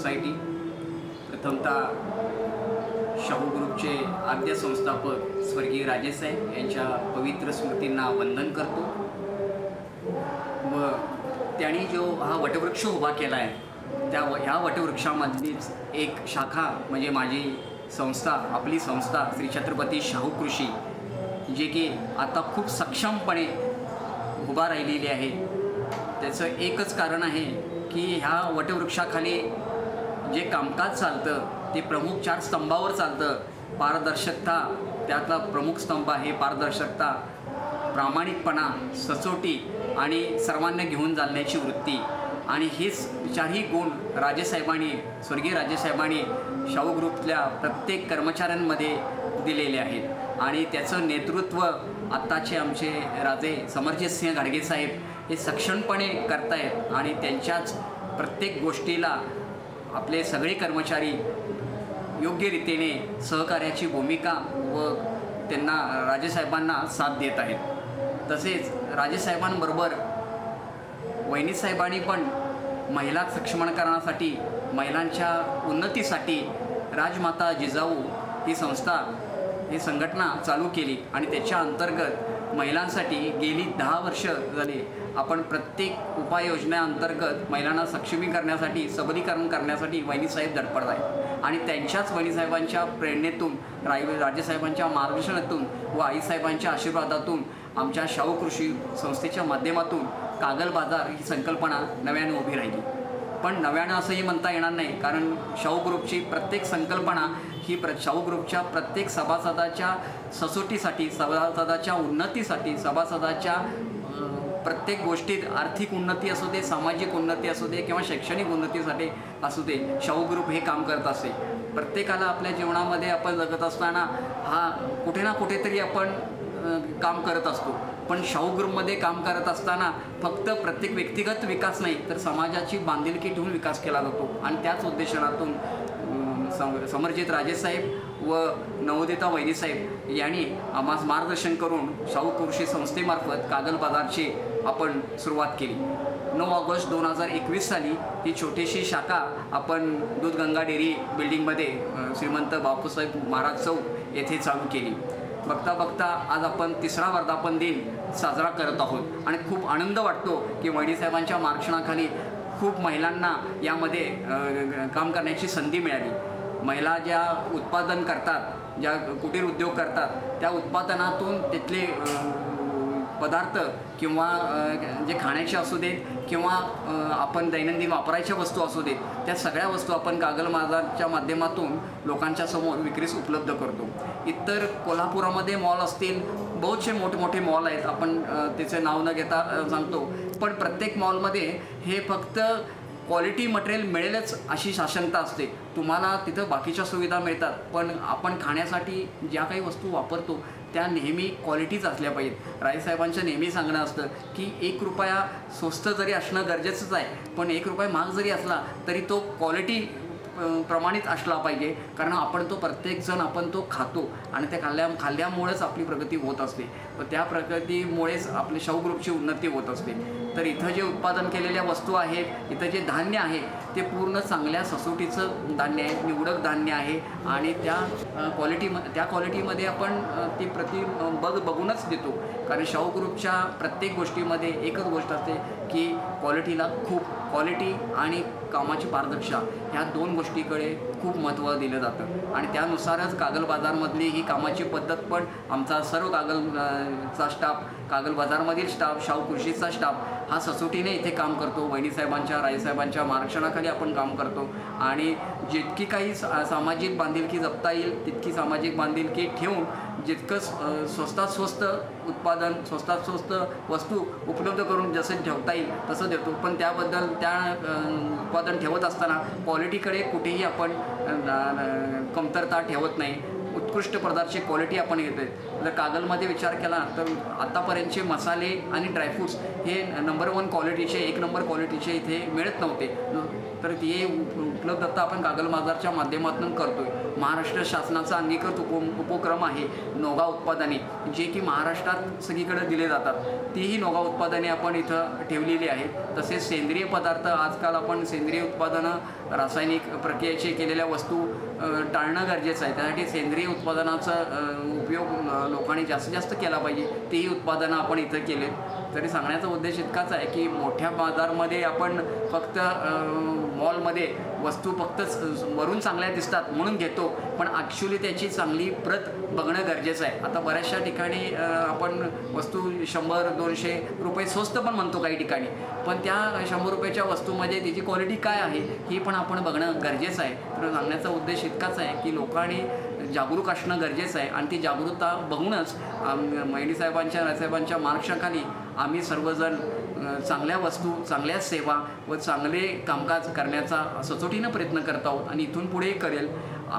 Society. प्रथमतः शाहू ग्रुपचे आद्य संस्थापक स्वर्गीय राजेश साहेब यांच्या पवित्र स्मृतींना वंदन करतो. व त्यांनी जो हा वटवृक्ष उभा केला आहे त्या ह्या वटवृक्षामधलीच एक शाखा म्हणजे माझी संस्था आपली संस्था श्री छत्रपती शाहू कृषी जे की आता खूप सक्षमपणे उभा राहिलेली आहे. त्याचं एकच कारण आहे की ह्या वटवृक्षाखाली जे कामकाज चालतं ते प्रमुख चार स्तंभावर चालतं. पारदर्शकता त्यातला प्रमुख स्तंभ आहे पारदर्शकता. प्रामाणिकपणा सचोटी आणि सर्वांना घेऊन चालण्याची वृत्ती. आणि हेच चारही गुण राजेसाहेबांनी स्वर्गीय राजेसाहेबांनी शाहू ग्रुपल्या प्रत्येक कर्मचाऱ्यांमध्ये दिलेले आहेत. आणि त्याचं नेतृत्व आत्ताचे आमचे राजे समरजित सिंह गाडगे साहेब हे सक्षमपणे करतायत. आणि त्यांच्याच प्रत्येक गोष्टीला आपले सगळे कर्मचारी योग्य रीतीने सहकार्याची भूमिका व त्यांना राजेसाहेबांना साथ देत आहेत. तसेच राजेसाहेबांबरोबर वहिनीसाहेबांनी पण महिला सक्षमीकरणासाठी महिलांच्या उन्नतीसाठी राजमाता जिजाऊ ही संस्था ही संघटना चालू केली आणि त्याच्या अंतर्गत महिलांसाठी गेली दहा वर्ष झाली आपण प्रत्येक उपाययोजनेअंतर्गत महिलांना सक्षमी करण्यासाठी सबलीकरण करण्यासाठी वहिनीसाहेब धडपडत आहेत. आणि त्यांच्याच वहिनीसाहेबांच्या प्रेरणेतून राय राजेसाहेबांच्या मार्गदर्शनातून व आईसाहेबांच्या आशीर्वादातून आमच्या शाहू कृषी संस्थेच्या माध्यमातून कागल बाजार ही संकल्पना नव्याने उभी राहिली. पण नव्यानं असंही म्हणता येणार नाही कारण शाहू ग्रुपची प्रत्येक संकल्पना ही प्र शाहू ग्रुपच्या प्रत्येक सभासदाच्या ससोटीसाठी सभासदाच्या उन्नतीसाठी सभासदाच्या प्रत्येक गोष्टीत आर्थिक उन्नती असू दे सामाजिक उन्नती असू दे किंवा शैक्षणिक उन्नतीसाठी असू दे शाहू ग्रुप हे काम करत असते प्रत्येकाला आपल्या जीवनामध्ये आपण जगत असताना हा कुठे ना कुठेतरी आपण काम करत असतो. पण शाहू ग्रुपमध्ये काम करत असताना फक्त प्रत्येक व्यक्तिगत विकास नाही तर समाजाची बांधिलकी ठेवून विकास केला जातो. आणि त्याच उद्देशनातून सम समरजित राजेसाहेब व नवोदिता वैनीसाहेब यांनी आम्हाला मार्गदर्शन करून शाहू कृषी संस्थेमार्फत कागल बाजारची आपण सुरुवात केली. नऊ ऑगस्ट दोन हजार एकवीस साली ही छोटीशी शाखा आपण दूधगंगा डेअरी बिल्डिंगमध्ये श्रीमंत बापूसाहेब महाराज चौक येथे चालू केली. बघता बघता आज आपण तिसरा वर्धापन दिन साजरा करत आहोत. आणि खूप आनंद वाटतो की वैनीसाहेबांच्या मार्गदर्शनाखाली खूप महिलांना यामध्ये काम करण्याची संधी मिळाली. महिला ज्या उत्पादन करतात ज्या कुटीर उद्योग करतात त्या उत्पादनातून तिथले पदार्थ किंवा जे खाण्याचे असू देत किंवा आपण दैनंदिन वापरायच्या वस्तू असू देत त्या सगळ्या वस्तू आपण कागल बाजारच्या माध्यमातून लोकांच्या समोर विक्रीस उपलब्ध करतो. इतर कोल्हापुरामध्ये मॉल असतील बहुतसे मोठमोठे मॉल आहेत आपण त्याचे नाव न घेता सांगतो. पण प्रत्येक मॉलमध्ये हे फक्त क्वालिटी मटेरियल मिळेलच अशी शासनता असते. तुम्हाला तिथं बाकीच्या सुविधा मिळतात. पण आपण खाण्यासाठी ज्या काही वस्तू वापरतो त्या नेहमी क्वालिटीच असल्या पाहिजेत. रायसाहेबांचं नेहमी सांगणं असतं की एक रुपया स्वस्त जरी असणं गरजेचंच आहे पण एक रुपया महाग जरी असला तरी तो क्वालिटी प्रमाणित असला पाहिजे. कारण आपण तो प्रत्येकजण आपण तो खातो आणि त्या खाल्ल्या खाल्ल्यामुळेच आपली प्रगती होत असते. त्या प्रगतीमुळेच आपली शाहू ग्रुपची उन्नती होत असते. तर इथं जे उत्पादन केलेल्या वस्तू आहेत इथं जे धान्य आहे ते पूर्ण चांगल्या ससोटीचं धान्य आहे निवडक धान्य आहे आणि त्या क्वालिटी त्या क्वालिटीमध्ये आपण ती प्रति बघ बघूनच देतो. कारण शाहू ग्रुपच्या प्रत्येक गोष्टीमध्ये एकच गोष्ट असते की क्वालिटीला खूप क्वालिटी आणि कामाची पारदर्शा ह्या दोन गोष्टीकडे खूप महत्त्व दिलं जातं. आणि त्यानुसारच कागल बाजारमधली ही कामाची पद्धत पण आमचा सर्व कागल चा स्टाफ कागल बाजारमधील स्टाफ शाहू कृषीचा स्टाफ हा ससोटीने इथे काम करतो. वहिनीसाहेबांच्या राईसाहेबांच्या मार्गदर्शनाखाली आपण काम करतो. आणि जितकी काही सामाजिक बांधिलकी जपता येईल तितकी सामाजिक बांधिलकी ठेवून जितकं स्वस्तात स्वस्त उत्पादन स्वस्तात स्वस्त वस्तू उपलब्ध करून जसं ठेवता येईल तसं देतो. पण त्याबद्दल त्या उत्पादन ठेवत असताना क्वालिटीकडे कुठेही आपण कमतरता ठेवत नाही. उत्कृष्ट प्रकारची क्वालिटी आपण घेतोय. जर कागलमध्ये विचार केला तर आत्तापर्यंतचे मसाले आणि ड्रायफ्रूट्स हे नंबर वन क्वालिटीचे एक नंबर क्वालिटीचे इथे मिळत नव्हते. तर हे उप- उपलब्धता आपण कागल बाजारच्या माध्यमातून आहे महाराष्ट्र शासनाचा अंगीकृत उप उपक्रम आहे नोगा उत्पादने जे की महाराष्ट्रात सगळीकडे दिले जातात. तीही नोगा उत्पादने आपण इथं ठेवलेली आहेत. तसेच सेंद्रिय पदार्थ आजकाल आपण सेंद्रिय उत्पादनं रासायनिक प्रक्रियेचे केलेल्या वस्तू टाळणं गरजेचं आहे. त्यासाठी सेंद्रिय उत्पादनाचा उपयोग लोकांनी जास्तीत जास्त केला पाहिजे. तेही उत्पादनं आपण इथं केले तरी सांगण्याचा उद्देश इतकाच आहे की मोठ्या बाजारमध्ये आपण फक्त मॉलमध्ये वस्तू फक्त वरून चांगल्या दिसतात म्हणून घेतो पण ॲक्च्युली त्याची चांगली प्रत बघणं गरजेचं आहे आता बऱ्याचशा ठिकाणी आपण वस्तू शंभर दोनशे रुपये स्वस्त पण म्हणतो काही ठिकाणी पण त्या शंभर रुपयाच्या वस्तूमध्ये त्याची क्वालिटी काय आहे ही पण आपण बघणं गरजेचं आहे तर सांगण्याचा उद्देश इतकाच आहे की लोकांनी जागरूक असणं गरजेचं आहे आणि ती जागरूकता बघूनच महिनी साहेबांच्या राजसाहेबांच्या मार्गदर्शनाखाली आम्ही सर्वजण चांगल्या वस्तू चांगल्या सेवा व चांगले कामकाज करण्याचा सचोटीनं प्रयत्न करत आहोत आणि इथून पुढेही करेल.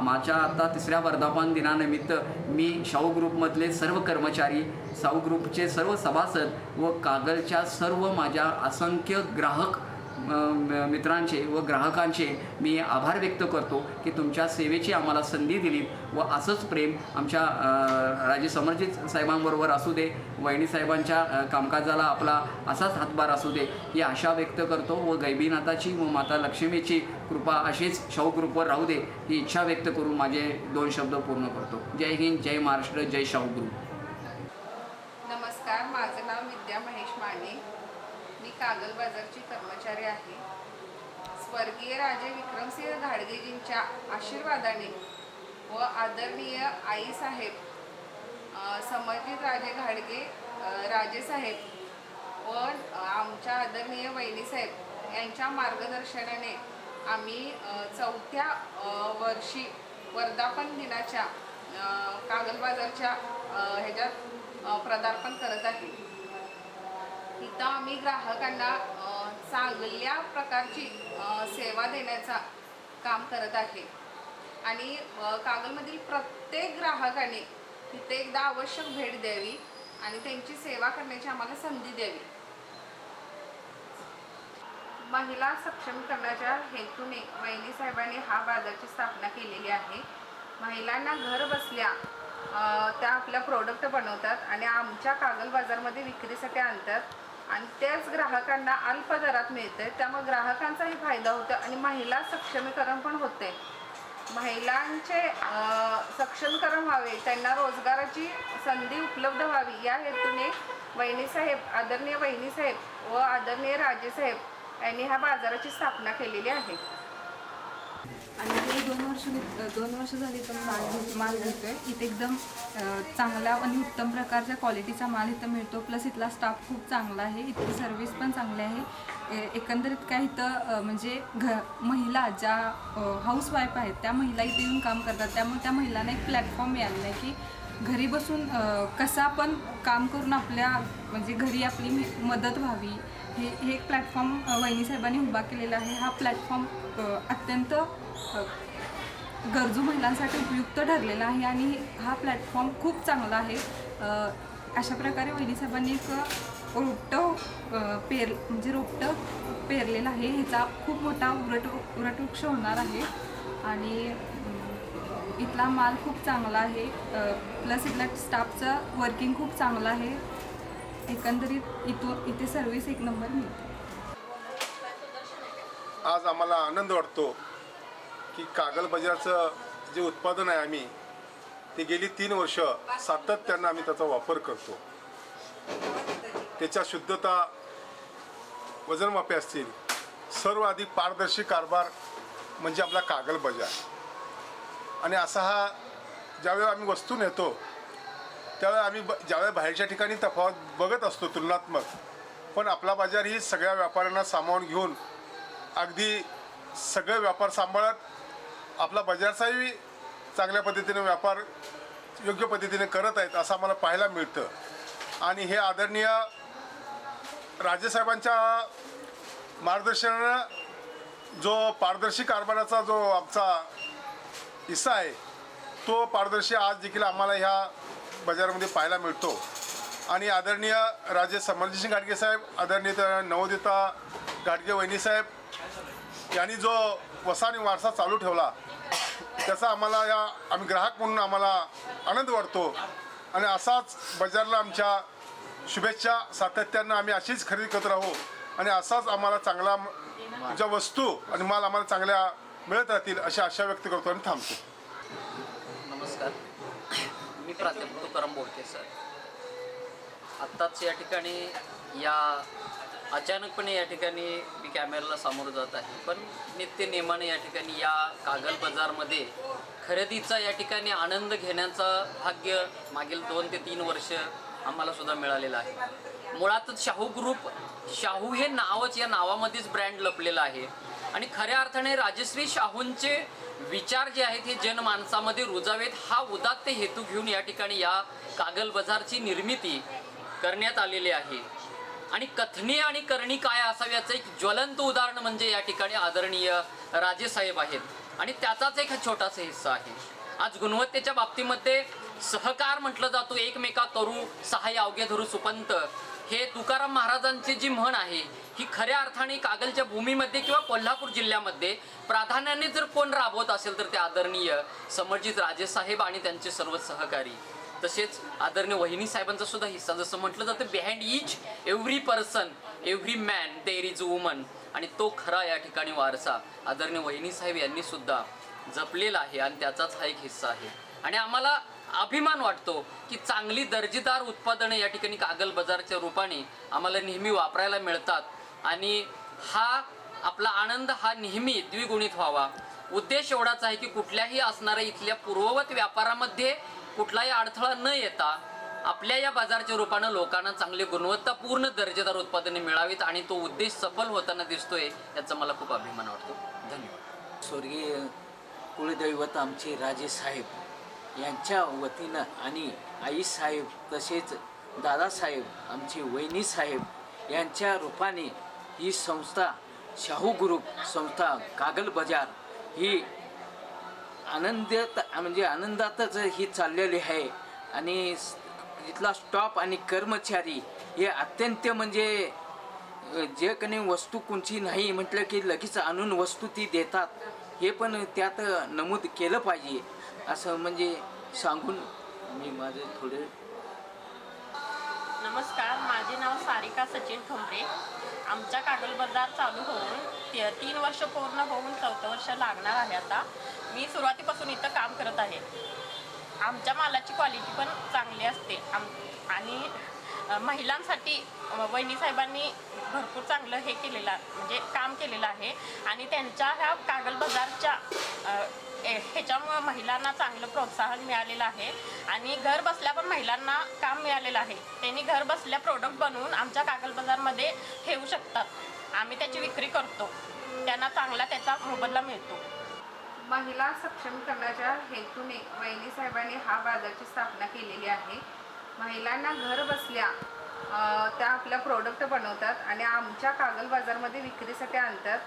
माझ्या आता तिसऱ्या वर्धापन दिनानिमित्त मी शाहू ग्रुपमधले सर्व कर्मचारी शाहू ग्रुपचे सर्व सभासद व कागलच्या सर्व माझ्या असंख्य ग्राहक मित्रांचे व ग्राहकांचे मी आभार व्यक्त करतो की तुमच्या सेवेची आम्हाला संधी दिली व असंच प्रेम आमच्या राजे समरजित साहेबांबरोबर असू दे वहिनी साहेबांच्या कामकाजाला आपला असाच हातभार असू दे ही आशा व्यक्त करतो व गैबीनाथाची व माता लक्ष्मीची कृपा अशीच शाहू राहू दे ही इच्छा व्यक्त करून माझे दोन शब्द पूर्ण करतो. जय हिंद जय महाराष्ट्र जय शाहू नमस्कार माझं नाव विद्या महेश माने मी कागल बाजारची कर्मचारी आहे. स्वर्गीय राजे विक्रमसिंह घाडगेजींच्या आशीर्वादाने व आदरणीय आईसाहेब अ, समर्जित राजे घाडगे राजेसाहेब व आमच्या आदरणीय वहिनीसाहेब यांच्या मार्गदर्शनाने आम्ही चौथ्या वर्षी वर्धापन दिनाच्या कागल बाजारच्या ह्याच्यात पदार्पण करत आहे. इथं आम्ही ग्राहकांना चांगल्या प्रकारची सेवा देण्याचा काम करत आहे. आणि कागलमधील प्रत्येक ग्राहकाने तिथे एकदा आवश्यक भेट द्यावी आणि त्यांची सेवा करण्याची आम्हाला संधी द्यावी. महिला सक्षम करण्याच्या हेतूने वहिनी साहेबांनी हा बाजारची स्थापना केलेली आहे. महिलांना घर बसल्या त्या आपल्या प्रोडक्ट बनवतात आणि आमच्या कागल बाजारमध्ये विक्रीसाठी आणतात. आणि त्याच ग्राहकांना अल्प दरात मिळते त्यामुळे ग्राहकांचाही फायदा होतो आणि महिला सक्षमीकरण पण होते महिलांचे सक्षमीकरण व्हावे त्यांना रोजगाराची संधी उपलब्ध व्हावी या हेतूने वहिनीसाहेब आदरणीय वहिनीसाहेब व आदरणीय राजेसाहेब यांनी ह्या बाजाराची स्थापना केलेली आहे. आणि हे दोन वर्ष दोन वर्ष झाली तर माल घेत माल आहे इथे एकदम चांगला आणि उत्तम प्रकारच्या क्वालिटीचा माल इथं मिळतो. प्लस इथला स्टाफ खूप चांगला आहे. इथली सर्व्हिस पण चांगली आहे. ए- एकंदरीत काय इथं म्हणजे घ महिला ज्या हाऊसवाईफ आहेत त्या महिला इथे येऊन काम करतात. त्यामुळे त्या महिलांना एक प्लॅटफॉर्म मिळालेला आहे की घरी बसून कसा पण काम करून आपल्या म्हणजे घरी आपली मदत व्हावी. हे हे एक प्लॅटफॉर्म वहिनी साहेबांनी उभा केलेला आहे. हा प्लॅटफॉर्म अत्यंत गरजू महिलांसाठी उपयुक्त ठरलेला आहे आणि हा प्लॅटफॉर्म खूप चांगला आहे. अशा प्रकारे वहिनीसाहेबांनी एक रोपटं पेर म्हणजे रोपटं पेरलेलं आहे. ह्याचा खूप मोठा उरट उरटवृक्ष होणार आहे आणि इथला माल खूप चांगला आहे. प्लस इथला स्टाफचं वर्किंग खूप चांगलं आहे. एकंदरीत इथून इथे सर्व्हिस एक नंबर मिळते. आज आम्हाला आनंद वाटतो की कागल बाजाराचं जे उत्पादन आहे आम्ही ते गेली तीन वर्ष सातत्यानं आम्ही त्याचा वापर करतो. त्याच्या शुद्धता वजनमापे असतील सर्व अधिक पारदर्शी कारभार म्हणजे आपला कागल बाजार. आणि असा हा ज्यावेळी आम्ही वस्तू नेतो त्यावेळी आम्ही ब ज्यावेळी बाहेरच्या ठिकाणी तफावत बघत असतो तुलनात्मक पण आपला बाजार ही सगळ्या व्यापाऱ्यांना सामावून घेऊन अगदी सगळे व्यापार सांभाळत आपला बाजारचाही चांगल्या पद्धतीने व्यापार योग्य पद्धतीने करत आहेत असं आम्हाला पाहायला मिळतं. आणि हे आदरणीय राजेसाहेबांच्या मार्गदर्शनानं जो पारदर्शी कारभाराचा जो आमचा हिस्सा आहे तो पारदर्शी आज देखील आम्हाला ह्या बाजारामध्ये पाहायला मिळतो. आणि आदरणीय राजे समरजितसिंग गाडगे साहेब आदरणीय नवोदिता गाडगे वहिनी साहेब यांनी जो वसा वारसा चालू ठेवला त्याचा आम्हाला या आम्ही ग्राहक म्हणून आम्हाला आनंद वाटतो. आणि असाच बाजारला आमच्या शुभेच्छा सातत्यानं आम्ही अशीच खरेदी करत राहू. आणि असाच आम्हाला चांगला ज्या वस्तू आणि माल आम्हाला चांगल्या मिळत राहतील अशी आशा व्यक्त करतो आणि थांबतो. नमस्कार. मी प्राध्यापक तुकाराम बोलते सर. आत्ताच या ठिकाणी या अचानकपणे या ठिकाणी मी कॅमेऱ्याला सामोरं जात आहे. पण नित्य नियमाने या ठिकाणी या कागल बाजारमध्ये खरेदीचा या ठिकाणी आनंद घेण्याचा भाग्य मागील दोन ते तीन वर्ष आम्हाला सुद्धा मिळालेलं आहे. मुळातच शाहू ग्रुप शाहू हे नावच या नावामध्येच ब्रँड लपलेलं आहे. आणि खऱ्या अर्थाने राजश्री शाहूंचे विचार जे आहेत हे जनमानसामध्ये रुजावेत हा उदात्त हेतू घेऊन या ठिकाणी या कागल बाजारची निर्मिती करण्यात आलेली आहे. आणि कथनी आणि करणी काय असावी याचं एक ज्वलंत उदाहरण म्हणजे या ठिकाणी आदरणीय राजेसाहेब आहेत. आणि त्याचाच एक हा छोटासा हिस्सा आहे. आज गुणवत्तेच्या बाबतीमध्ये सहकार म्हटलं जातो एकमेका करू सहाय्य अवघे धरू सुपंत. हे तुकाराम महाराजांची जी म्हण आहे ही खऱ्या अर्थाने कागलच्या भूमीमध्ये किंवा कोल्हापूर जिल्ह्यामध्ये प्राधान्याने जर कोण राबवत असेल तर ते आदरणीय समर्जित राजेसाहेब आणि त्यांचे सर्व सहकारी. तसेच आदरणीय वहिनी साहेबांचा सुद्धा हिस्सा. जसं म्हटलं जातं behind each every person every man there is woman आणि तो खरा या ठिकाणी वारसा आदरणीय वहिनी साहेब यांनी सुद्धा जपलेला आहे आणि त्याचाच हा एक हिस्सा आहे. आणि आम्हाला अभिमान वाटतो की चांगली दर्जेदार उत्पादनं या ठिकाणी कागल बाजारच्या रूपाने आम्हाला नेहमी वापरायला मिळतात. आणि हा आपला आनंद हा नेहमी द्विगुणित व्हावा. उद्देश एवढाच आहे की कुठल्याही असणाऱ्या इथल्या पूर्ववत व्यापारामध्ये कुठलाही अडथळा न येता आपल्या या बाजारच्या रूपानं लोकांना चांगली गुणवत्तापूर्ण दर्जेदार उत्पादने मिळावीत आणि तो उद्देश सफल होताना दिसतोय याचा मला खूप अभिमान वाटतो. धन्यवाद. स्वर्गीय कुळदैवत आमचे राजेसाहेब यांच्या वतीनं आणि आईसाहेब तसेच दादासाहेब आमचे वहिनीसाहेब यांच्या रूपाने ही संस्था शाहू ग्रुप संस्था कागल बाजार ही आनंदात म्हणजे आनंदातच ही चाललेली आहे. आणि इथला स्टॉप आणि कर्मचारी हे अत्यंत म्हणजे जे कोणी वस्तू कोणची नाही म्हटलं की लगेच आणून वस्तू ती देतात. हे पण त्यात नमूद केलं पाहिजे. असं म्हणजे सांगून मी माझं थोडे नमस्कार माझे नाव सारिका सचिन ठोंबरे. आमचा कागल बाजार चालू होऊन ते तीन वर्ष पूर्ण होऊन चौथं वर्ष लागणार आहे आता. मी सुरुवातीपासून इथं काम करत आहे. आमच्या मालाची क्वालिटी पण चांगली असते. आम आणि महिलांसाठी वहिनी साहेबांनी भरपूर चांगलं हे केलेलं म्हणजे काम केलेलं आहे. आणि त्यांच्या ह्या कागल बाजारच्या ह्याच्यामुळं महिलांना चांगलं प्रोत्साहन मिळालेलं आहे. आणि घर बसल्या पण महिलांना काम मिळालेलं आहे. त्यांनी घर बसल्या प्रोडक्ट बनवून आमच्या कागल बाजारमध्ये ठेवू शकतात. आम्ही त्याची विक्री करतो. त्यांना चांगला त्याचा मोबदला मिळतो. महिला सक्षम करण्याच्या हेतूने वहिनी साहेबांनी हा बाजारची स्थापना केलेली आहे. महिलांना घर बसल्या त्या आपल्या प्रोडक्ट बनवतात आणि आमच्या कागल बाजारमध्ये विक्रीसाठी आणतात.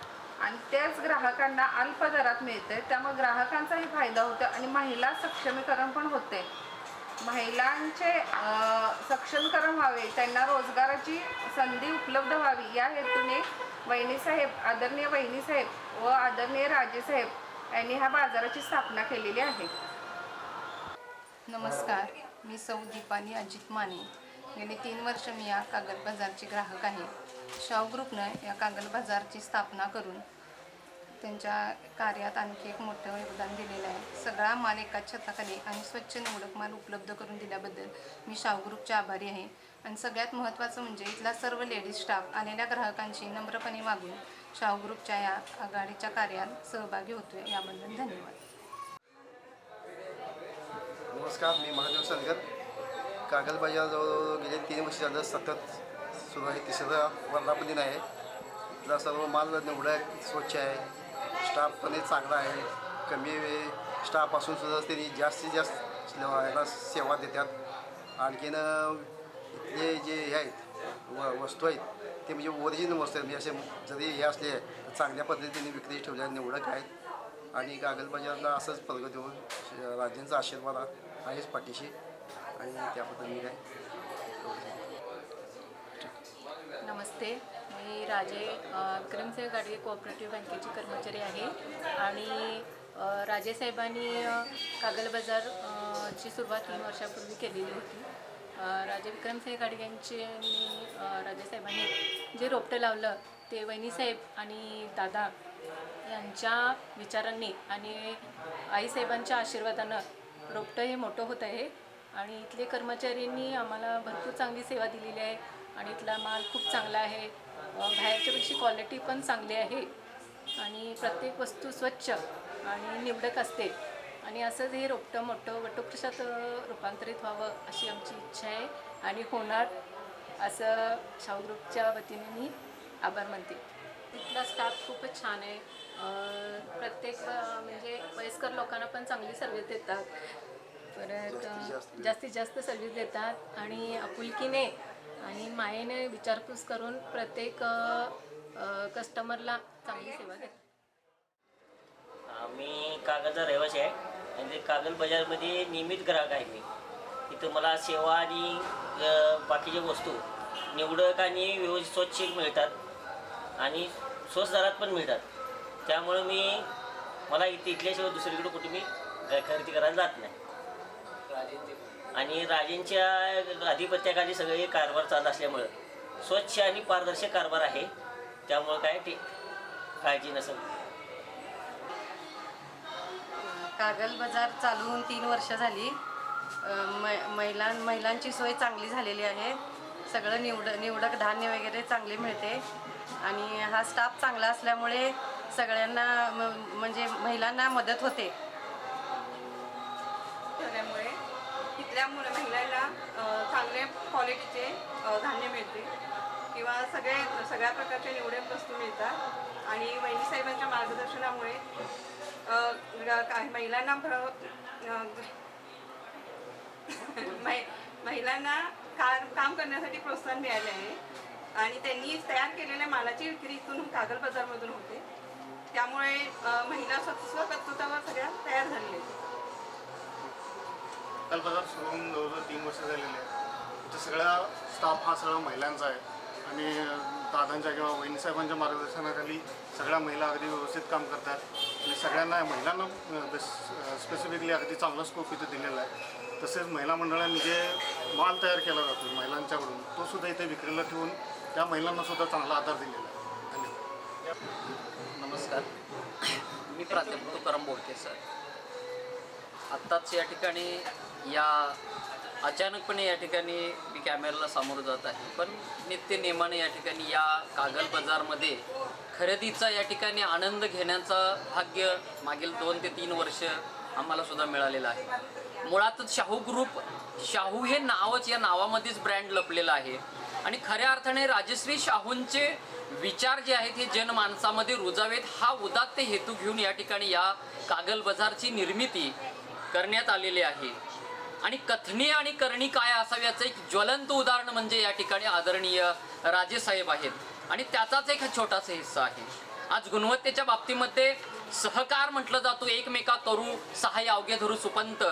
आणि त्याच ग्राहकांना अल्प दरात मिळते त्यामुळे ग्राहकांचाही फायदा होतो आणि महिला सक्षमीकरण पण होते महिलांचे सक्षमीकरण व्हावे त्यांना रोजगाराची संधी उपलब्ध व्हावी या हेतूने वहिनीसाहेब आदरणीय वहिनीसाहेब व आदरणीय राजेसाहेब यांनी ह्या बाजाराची स्थापना केलेली आहे. नमस्कार. मी सौ दीपाली अजित माने. गेली तीन वर्ष मी या कागद बाजारची ग्राहक आहे. शाव ग्रुपनं या कागद बाजारची स्थापना करून त्यांच्या कार्यात आणखी एक मोठं योगदान दिलेलं आहे. सगळा माल एकाच छताखाली आणि स्वच्छ निवडक माल उपलब्ध करून दिल्याबद्दल मी शाहू ग्रुपचे आभारी आहे. आणि सगळ्यात महत्त्वाचं म्हणजे इथला सर्व लेडीज स्टाफ आलेल्या ग्राहकांशी नम्रपणे वागून शाहू ग्रुपच्या या आघाडीच्या कार्यात सहभागी होतोय. याबद्दल धन्यवाद. नमस्कार मी महादेव सलगर कागल बाजारजवळ गेले तीन वर्ष झालं सतत सुरू आहे. तिसरा वर्धापन आहे. इथला सर्व माल निवडा स्वच्छ आहे. स्टाफ पण चांगला आहे. कमी स्टाफ असून सुद्धा त्यांनी जास्तीत जास्त याला सेवा देतात. आणखीन इथले जे हे आहेत व वस्तू आहेत ते म्हणजे ओरिजिनल वस्तू आहेत. म्हणजे असे जरी हे असले चांगल्या पद्धतीने विक्री ठेवल्या निवडक आहेत. आणि कागदबाजारला असंच प्रगती होऊन राजेंचा आशीर्वाद आहेच पाठीशी. आणि त्याबद्दल मी काय नमस्ते. मी राजे अ, गाडगे कोऑपरेटिव्ह बँकेची कर्मचारी आहे. आणि राजेसाहेबांनी राजे साहेबांनी कागल बाजार ची सुरुवात तीन वर्षापूर्वी केलेली होती. राजे विक्रमसिंह गाडग्यांचे मी राजेसाहेबांनी राजे साहेबांनी जे रोपटं लावलं ते वहिनीसाहेब आणि दादा यांच्या विचारांनी आणि आईसाहेबांच्या आशीर्वादानं रोपटं हे मोठं होत आहे. आणि इथले कर्मचाऱ्यांनी आम्हाला भरपूर चांगली सेवा दिलेली आहे. आणि इथला माल खूप चांगला आहे. बाहेरच्यापेक्षा क्वालिटी पण चांगली आहे. आणि प्रत्येक वस्तू स्वच्छ आणि निवडक असते. आणि असंच हे रोपटं मोठं वटोपृषात अ, रूपांतरित व्हावं अशी आमची इच्छा आहे. आणि होणार असं शाहू ग्रुपच्या वतीने मी आभार मानते. इथला स्टाफ खूपच छान आहे. प्रत्येक म्हणजे वयस्कर लोकांना पण चांगली सर्व्हिस देतात. परत जास्तीत जास्त. सर्व्हिस देतात. आणि आपुलकीने आणि मायेने विचारपूस करून प्रत्येक कस्टमरला चांगली सेवा देतात मी कागलचा रहिवासी आहे. आणि ते कागल बाजारमध्ये नियमित ग्राहक आहे मी. इथं मला सेवा आणि बाकीच्या वस्तू निवडक आणि व्यवस्थित स्वच्छ मिळतात. आणि स्वस्त दरात पण मिळतात. त्यामुळं मी मला इथे इथल्याशिवाय दुसरीकडे कुठे मी खरेदी करायला जात नाही. आणि राजेंच्या आधिपत्याखाली सगळे कारभार चालत असल्यामुळं स्वच्छ आणि पारदर्शक कारभार आहे. त्यामुळं काय ते काळजी नसेल. कागल बाजार चालू होऊन तीन वर्ष झाली. महिलां महिलांची सोय चांगली झालेली आहे. सगळं निवड निवडक धान्य वगैरे चांगले मिळते. आणि हा स्टाफ चांगला असल्यामुळे सगळ्यांना म- म्हणजे महिलांना मदत होते. ठेवल्यामुळे तिथल्या मुलं महिलांना चांगले क्वालिटीचे धान्य मिळते. किंवा सगळे सगळ्या प्रकारच्या निवडे वस्तू मिळतात. आणि वहिनी साहेबांच्या मार्गदर्शनामुळे काही महिलांना प्र- महिलांना का काम करण्यासाठी प्रोत्साहन मिळाले आहे. आणि त्यांनी तयार केलेल्या मालाची विक्री इथून कागल बाजारमधून होते. त्यामुळे महिला स्व सगळ्या तयार झालेल्या आहेत. बाजार सुरू होऊन जवळजवळ तीन वर्ष झालेले आहे तर सगळा स्टाफ हा सगळा महिलांचा आहे. आणि दादांच्या किंवा वहिनीसाहेबांच्या मार्गदर्शनाखाली सगळ्या महिला अगदी व्यवस्थित काम करतात. आणि सगळ्यांना महिलांना स्पेसिफिकली अगदी चांगला स्कोप इथे दिलेला आहे. तसेच महिला मंडळांनी जे माल तयार केला जातो महिलांच्याकडून तो सुद्धा इथे विक्रीला ठेवून त्या महिलांना सुद्धा चांगला आधार दिलेला आहे. धन्यवाद. नमस्कार. मी प्राध्यापक तुकाराम बोलते सर. आत्ताच या ठिकाणी या अचानकपणे या ठिकाणी मी कॅमेऱ्याला सामोरं जात आहे. पण नित्य नेमाने या ठिकाणी या कागल बाजारमध्ये खरेदीचा या ठिकाणी आनंद घेण्याचा भाग्य मागील दोन ते तीन वर्ष आम्हाला सुद्धा मिळालेलं आहे. मुळातच शाहू ग्रुप शाहू हे नावच या नावामध्येच ब्रँड लपलेलं आहे. आणि खऱ्या अर्थाने राजश्री शाहूंचे विचार जे आहेत हे जनमानसामध्ये रुजावेत. हा उदात्त हेतू घेऊन या ठिकाणी या कागल बाजारची निर्मिती करण्यात आलेले आहे. आणि कथनी आणि करणी काय असावी याचं एक ज्वलंत उदाहरण म्हणजे या ठिकाणी आदरणीय राजेसाहेब आहेत. आणि त्याचाच एक छोटासा हिस्सा आहे. आज गुणवत्तेच्या बाबतीमध्ये सहकार म्हटलं जातो एकमेका करू सहाय्य अवघे धरू सुपंत.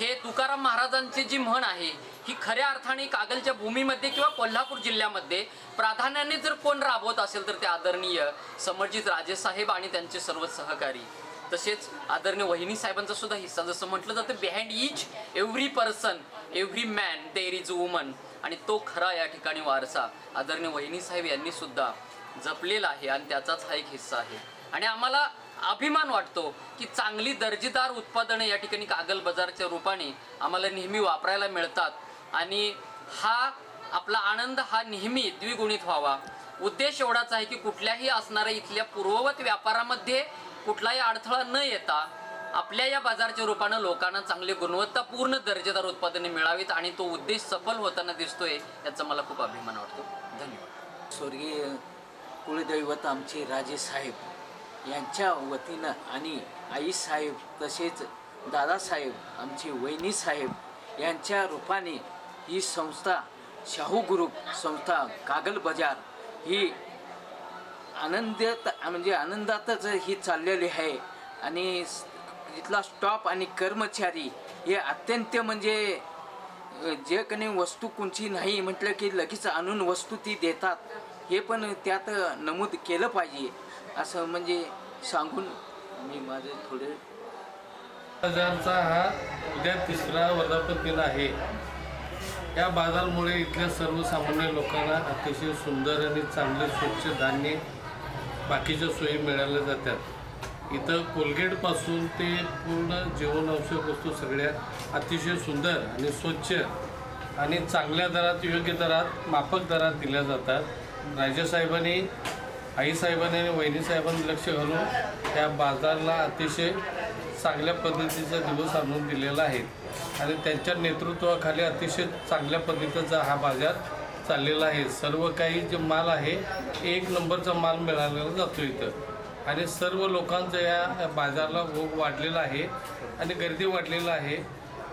हे तुकाराम महाराजांची जी म्हण आहे ही खऱ्या अर्थाने कागलच्या भूमीमध्ये किंवा कोल्हापूर जिल्ह्यामध्ये प्राधान्याने जर कोण राबवत असेल तर ते आदरणीय समरजित राजेसाहेब आणि त्यांचे सर्व सहकारी. तसेच आदरणीय वहिनी साहेबांचा सुद्धा हिस्सा. जसं म्हटलं जातं behind each every person every man there is woman आणि तो खरा या ठिकाणी वारसा. आदरणीय वहिनी साहेब यांनी सुद्धा जपलेला आहे आणि त्याचाच हा एक हिस्सा आहे. आणि आम्हाला अभिमान वाटतो की चांगली दर्जेदार उत्पादनं या ठिकाणी कागल बाजारच्या रूपाने आम्हाला नेहमी वापरायला मिळतात. आणि हा आपला आनंद हा नेहमी द्विगुणित व्हावा. उद्देश एवढाच आहे की कुठल्याही असणाऱ्या इथल्या पूर्ववत व्यापारामध्ये कुठलाही अडथळा न येता आपल्या या बाजारच्या रूपानं लोकांना चांगली गुणवत्तापूर्ण दर्जेदार उत्पादने मिळावीत आणि तो उद्देश सफल होताना दिसतोय याचा मला खूप अभिमान वाटतो. धन्यवाद. स्वर्गीय कुलदैवत आमचे राजे साहेब यांच्या वतीनं आणि आईसाहेब तसेच दादासाहेब आमचे वहिनी साहेब यांच्या रूपाने ही संस्था शाहू ग्रुप संस्था कागल बाजार ही आनंदात म्हणजे आनंदातच ही चाललेली आहे. आणि इथला स्टॉप आणि कर्मचारी हे अत्यंत म्हणजे जे कोणी वस्तू कोणची नाही म्हटलं की लगेच आणून वस्तू ती देतात. हे पण त्यात नमूद केलं पाहिजे. असं म्हणजे सांगून मी माझे थोडे बाजारचा हा उद्या तिसरा वर्धापन दिन आहे. या बाजारमुळे इथल्या सर्वसामान्य लोकांना अतिशय सुंदर आणि चांगले स्वच्छ धान्य बाकीच्या सोयी मिळाल्या जातात. इथं कोलगेटपासून ते पूर्ण जीवनावश्यक वस्तू सगळ्या अतिशय सुंदर आणि स्वच्छ आणि चांगल्या दरात योग्य दरात माफक दरात दिल्या जातात. राजेसाहेबांनी आईसाहेबांनी आणि वहिनीसाहेबांनी लक्ष घालून त्या बाजारला अतिशय चांगल्या पद्धतीचा दिवस आणून दिलेला आहे. आणि त्यांच्या नेतृत्वाखाली अतिशय चांगल्या पद्धतीचा हा बाजार चाललेला आहे. सर्व काही जे माल आहे एक नंबरचा माल मिळालेला जातो इथं. आणि सर्व लोकांचा या बाजारला भोग वाढलेला आहे आणि गर्दी वाढलेला आहे.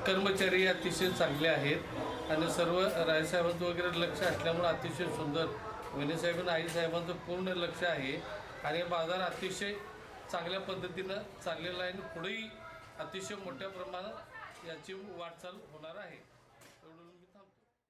कर्मचारी अतिशय चांगले आहेत आणि सर्व रायसाहेबांचं वगैरे लक्ष असल्यामुळे अतिशय सुंदर. वहिनीसाहेब आणि आईसाहेबांचं पूर्ण लक्ष आहे. आणि बाजार अतिशय चांगल्या पद्धतीनं चाललेला आहे आणि पुढेही अतिशय मोठ्या प्रमाणात याची वाटचाल होणार आहे.